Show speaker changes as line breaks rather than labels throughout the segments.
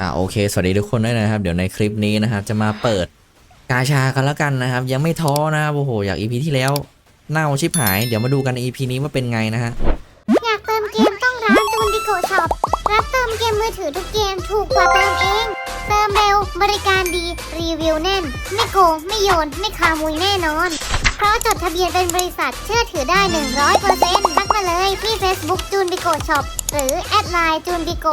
อ่าโอเค สวัสดีทุกคนด้วยนะครับ เดี๋ยวในคลิปนี้นะครับ จะมาเปิดกาชากันแล้วกันนะครับ ยังไม่ท้อนะครับโอ้โหอยาก EP ที่แล้วเน่าชิบหาย เดี๋ยวมาดูกันใน EP นี้ว่าเป็นไงนะฮะ
อยากเติมเกมต้องร้านจูนดิโกช็อปรับเติมเกมมือถือทุกเกมถูกกว่าเติมเอง เติมเร็วบริการดีรีวิวแน่น ไม่โกงไม่โยน ไม่คามุยแน่นอน เพราะจดทะเบียนเป็นบริษัทเชื่อถือได้ 100%ทักมาเลยที่ Facebook จูนดิโกช็อปหรือแอดไลน์จูนดิโก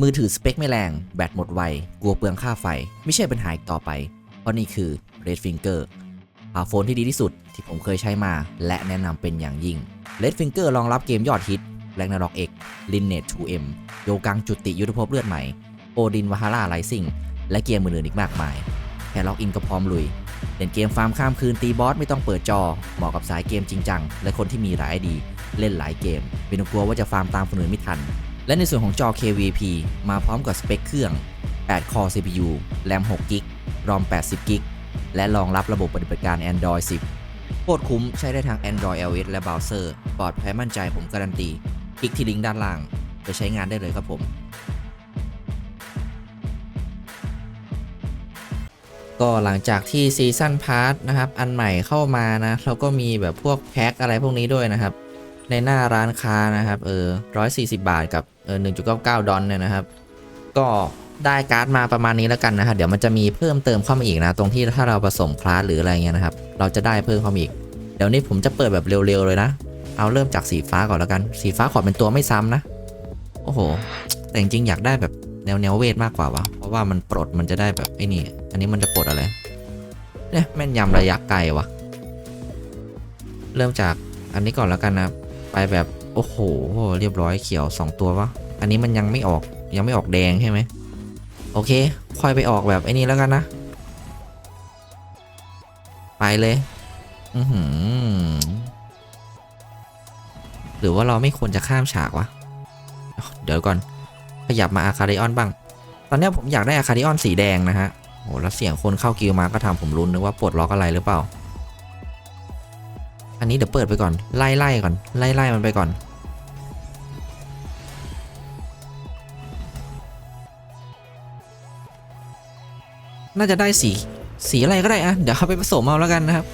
มือถือสเปคไม่แรง แบตหมดไว กลัวเปลืองค่าไฟ ไม่ใช่ปัญหาอีกต่อไป เพราะนี่คือ Red Finger สมาร์ทโฟนที่ดีที่สุดที่ผมเคยใช้มา และแนะนำเป็นอย่างยิ่ง Red Finger รองรับเกมยอดฮิต Ragnarok X Lineage 2M โยกังจุติยุทธภพเลือดใหม่โอดินวาฮาร่าไ i ซิงและเกมอื่นๆอีกมากมาย แค่ล็อกอินก็พร้อมลุยเล่นเกมฟาร์มข้ามคืนตีบอสไม่ต้องเปิดจอ เหมาะกับสายเกมจริงจัง และคนที่มีหลายดี เล่นหลายเกมไม่ต้องกลัวว่าจะฟาร์มตามคนอื่นไม่ทัน และในส่วนของจอ KVP มาพร้อมกับสเปคเครื่อง 8 คอ CPU แรม6กิกรอม80กิกและรองรับระบบปฏิบัติการ Android 10 โคตรคุ้มใช้ได้ทั้ง Android LS และเบราว์เซอร์ ปลอดภัยมั่นใจผมการันตี คลิกที่ลิงก์ด้านล่าง ไปใช้งานได้เลยครับผม ก็หลังจากที่ซีซั่นพาร์ทนะครับ อันใหม่เข้ามานะแล้วก็มีแบบพวกแพ็คอะไรพวกนี้ด้วยนะครับ ในหน้าร้านค้านะครับ เออร้อยสี่สิบาทกับเออหนึ่งจุดเก้าเก้าดอลเนี่ยนะครับ ก็ได้การ์ดมาประมาณนี้แล้วกันนะครับเดี๋ยวมันจะมีเพิ่มเติมเข้ามาอีกนะ ตรงที่ถ้าเราผสมคลาสหรืออะไรเงี้ยนะครับ เราจะได้เพิ่มเข้ามาอีก เดี๋ยวนี้ผมจะเปิดแบบเร็วๆเลยนะ เอาเริ่มจากสีฟ้าก่อนแล้วกัน สีฟ้าขอเป็นตัวไม่ซ้ำนะ โอ้โห แต่จริงๆอยากได้แบบแนวแนวเวทมากกว่าวะเพราะว่ามันปลดมันจะได้แบบไอ้นี่ อันนี้มันจะปลดอะไร เนี่ยแม่นยำระยะไกลวะเริ่มจากอันนี้ก่อนแล้วกันนะ ไปแบบโอ้โหเรียบร้อยเขียว 2 ตัววะอันนี้มันยังไม่ออกยังไม่ออกแดงใช่ไหมโอเค ค่อยไปออกแบบไอ้นี้แล้วกันนะ ไปเลย อือหือหรือว่าเราไม่ควรจะข้ามฉากวะ เดี๋ยวก่อน ขยับมาอาคาริออนบ้าง ตอนนี้ผมอยากได้อาคาริออนสีแดงนะฮะโหแล้วเสียงคนเข้ากิลมาก็ทำผมรุ้นนึกว่าปลดล็อกอะไรหรือเปล่า อันนี้เดี๋ยวเปิดไปก่อน ไล่ไล่ก่อน ไล่ไล่มันไปก่อน น่าจะได้สี สีอะไรก็ได้อะเดี๋ยวเอาไปผสมเอาแล้วกันนะครับ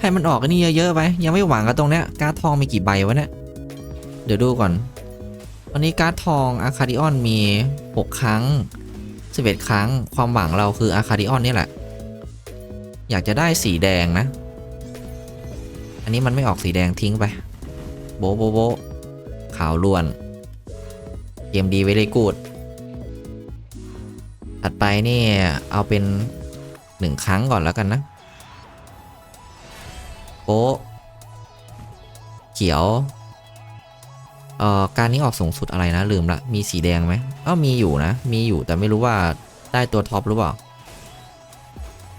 ให้มันออกอันนี้เยอะๆไป ยังไม่หวังกับตรงเนี้ย การ์ดทองมีกี่ใบวะเนี่ย เดี๋ยวดูก่อน วันนี้การ์ดทองอาคาดิออนมี 6 ครั้ง 11 ครั้ง ความหวังเราคืออาคาดิออนนี่แหละ อยากจะได้สีแดงนะ อันนี้มันไม่ออกสีแดงทิ้งไป โบโบโบขาวล้วน เกมดีไว้เลยกูด ถัดไปนี่เอาเป็นหนึ่งครั้งก่อนแล้วกันนะโป๊ะเขียว เอ่อ การนี้ออกสูงสุดอะไรนะ ลืมละ มีสีแดงไหมอ้าวมีอยู่นะ มีอยู่แต่ไม่รู้ว่าได้ตัวท็อปหรือเปล่า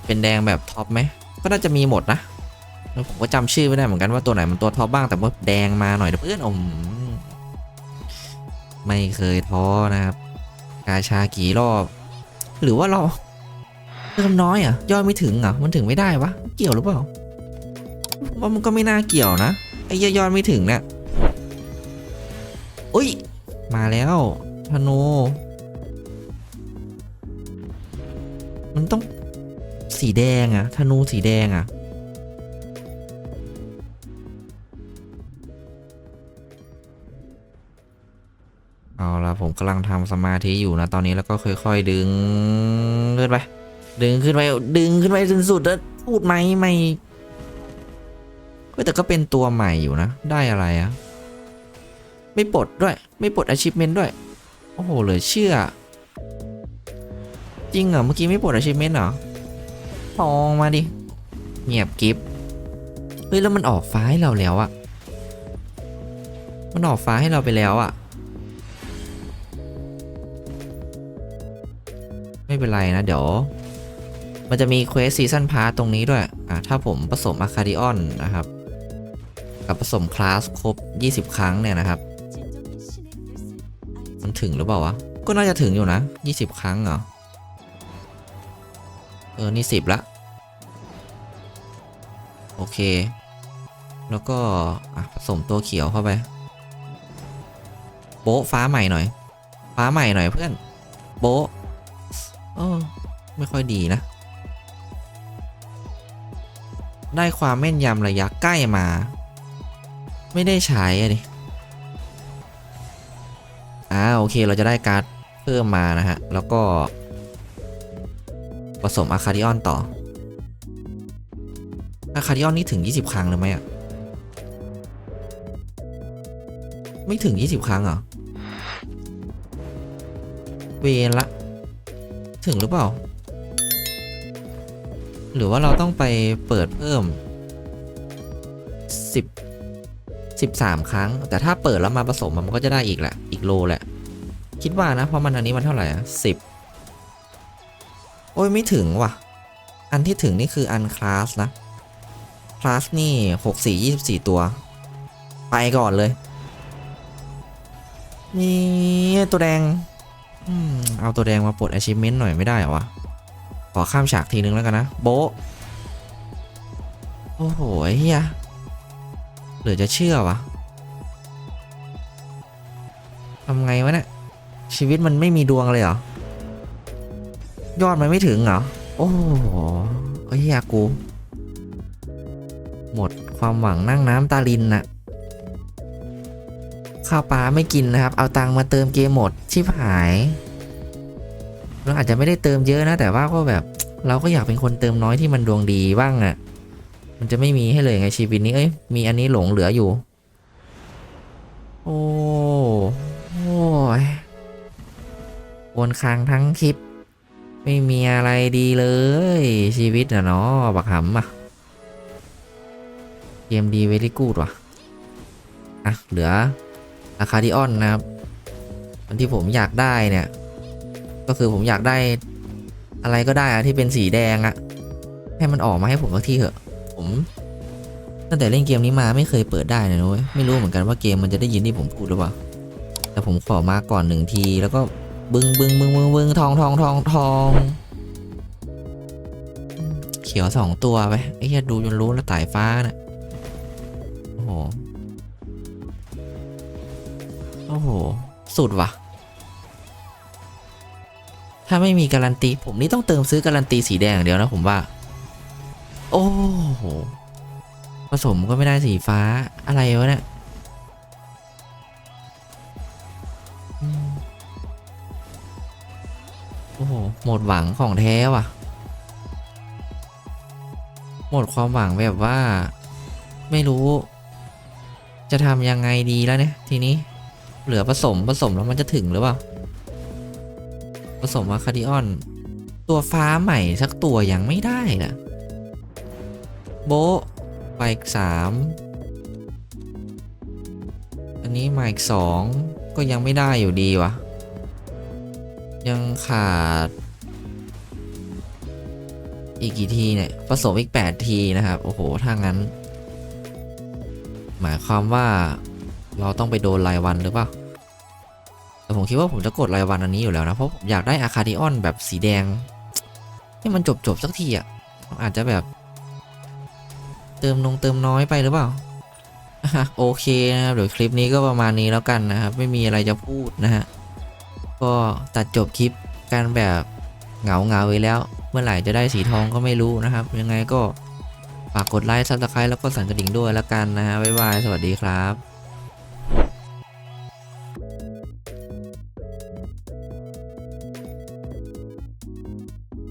เป็นแดงแบบท็อปไหม ก็น่าจะมีหมดนะ แล้วผมก็จำชื่อไม่ได้เหมือนกันว่าตัวไหนมันตัวท็อปบ้างแต่ว่าแดงมาหน่อยเดี๋ยวเพื่อนอมไม่เคยท้อนะครับกาชากี่รอบ หรือว่าเราเติมน้อยอะยอดไม่ถึงอะมันถึงไม่ได้วะเกี่ยวหรือเปล่าว่ามันก็ไม่น่าเกี่ยวนะไอ้ยยอดไม่ถึงเนี่ยอุ้ยมาแล้วธนูมันต้องสีแดงอะธนูสีแดงอะ เอาละผมกำลังทำสมาธิอยู่นะตอนนี้แล้วก็ค่อย ๆ ดึงขึ้นไปดึงขึ้นไปดึงขึ้นไปจนสุดแล้วพูดไหมไม่เฮ้แต่ก็เป็นตัวใหม่อยู่นะ ได้อะไรอะไม่ปลดด้วย ไม่ปลด achievement ด้วย โอ้โหเหลือเชื่อ จริงเหรอเมื่อกี้ไม่ปลด achievement เหรอทองมาดิ เงียบกิฟเฮ้ยแล้วมันออกฟ้าให้เราแล้วอะมันออกฟ้าให้เราไปแล้วอะ ไม่เป็นไรนะ เดี๋ยว มันจะมีเควสซีซันพาร์ตรงนี้ด้วย อะ ถ้าผมผสมอะคา d ิออนนะครับ กับผสมคลาสครบ 20 ครั้งเนี่ยนะครับ มันถึงหรือเปล่าวะ ก็น่าจะถึงอยู่นะ 20 ครั้งเหรอ เออ นี่ 10 ละ โอเค แล้วก็ อะ ผสมตัวเขียวเข้าไป โป๊ฟ้าใหม่หน่อย ฟ้าใหม่หน่อยเพื่อนโบะ เออ ไม่ค่อยดีนะ ได้ความแม่นยำระยะใกล้มา ไม่ได้ใช้อะดิอ่าโอเคเราจะได้การ์ดเพิ่มมานะฮะ แล้วก็ ผสมอะคาดิออนต่ออะคาดิออนนี่ถึง 20 ครั้งเลยไหมอะไม่ถึง 20 ครั้งเหรอ เวละ ถึงหรือเปล่า หรือว่าเราต้องไปเปิดเพิ่ม 10 13 ครั้ง แต่ถ้าเปิดแล้วมาผสมมันก็จะได้อีกแหละ อีกโลแหละ คิดว่านะ เพราะมันอันนี้มันเท่าไหร่อะสิบโอ้ยไม่ถึงว่ะ อันที่ถึงนี่คืออันคลาสนะคลาสนี่หกสี่ยี่สิบสี่ตัว ไปก่อนเลยมีตัวแดง เอาตัวแดงมาปลด achievement หน่อยไม่ได้เหรอวะ ขอข้ามฉากทีนึงแล้วกันนะ โบโอ้โหเฮียหลือจะเชื่อวะทำไงวะเนี่ยชีวิตมันไม่มีดวงเลยเหรอ ยอดมันไม่ถึงเหรอ โอ้โหเฮียกู หมดความหวังนั่งน้ำตาลินน่ะ ข้าวปลาไม่กินนะครับ เอาตังมาเติมเกมหมด ชิบหาย เราอาจจะไม่ได้เติมเยอะนะ แต่ว่าก็แบบเราก็อยากเป็นคนเติมน้อยที่มันดวงดีบ้างอะ่ะ มันจะไม่มีให้เลยไงชีวิตนี้ เอ้ย มีอันนี้หลงเหลืออยู่ โอ้โอ้ยวนค้างทั้งคลิป ไม่มีอะไรดีเลย ชีวิตอะเนาะบักหำอะเกมดีเวลี่กูดว่ะ อะ เหลือ อะคาดิออนนะครับอันที่ผมอยากได้เนี่ย ก็คือผมอยากได้อะไรก็ได้อะที่เป็นสีแดงอะให้มันออกมาให้ผมสักทีเถอะ ผมตั้งแต่เล่นเกมนี้มาไม่เคยเปิดได้เลยนะเว้ยไม่รู้เหมือนกันว่าเกมมันจะได้ยินที่ผมพูดหรือเปล่า แต่ผมขอมาก่อนหนึ่งทีแล้วก็บึงบึงบึงบึงบึงทองทองทองทองเขียวสองตัวไปไอ้เหี้ยดูจนรู้แล้วสายฟ้าน่ะโอ้โห โอ้โห สุดว่ะ ถ้าไม่มีการันตี ผมนี่ต้องเติมซื้อการันตีสีแดงอย่างเดียวนะผมว่า โอ้โห ผสมก็ไม่ได้สีฟ้าอะไรวะเนี่ยโอ้โห หมดหวังของแท้ว่ะ หมดความหวังแบบว่า ไม่รู้ จะทำยังไงดีแล้วเนี่ย ทีนี้ เหลือผสมผสมแล้วมันจะถึงหรือเปล่า ผสมอะคาดิออน ตัวฟ้าใหม่สักตัวยังไม่ได้นะโบไปอีกสามอันนี้มาอีกสองก็ยังไม่ได้อยู่ดีวะ ยังขาด อีกกี่ทีเนี่ย ผสมอีก 8 ทีนะครับ โอ้โห ถ้างั้น หมายความว่า เราต้องไปโดนรายวันหรือเปล่าแต่ผมคิดว่าผมจะกดรายวันอันนี้อยู่แล้วนะเพราะผมอยากได้อะคาดิออนแบบสีแดงให้มันจบจบสักทีอะอาจจะแบบ เติมนงเติมน้อยไปหรือเปล่าโอเคนะครับเดี๋ยวคลิปนี้ก็ประมาณนี้แล้วกันนะครับ ไม่มีอะไรจะพูดนะฮะก็ตัดจบคลิปกันแบบเหงาเงาไว้แล้ว เมื่อไหร่จะได้สีทองก็ไม่รู้นะครับ ยังไงก็ฝากกดไลค์ซับสไครต์แล้วก็สั่นกระดิ่งด้วยแล้วกันนะฮะบ๊ายบายสวัสดีครับ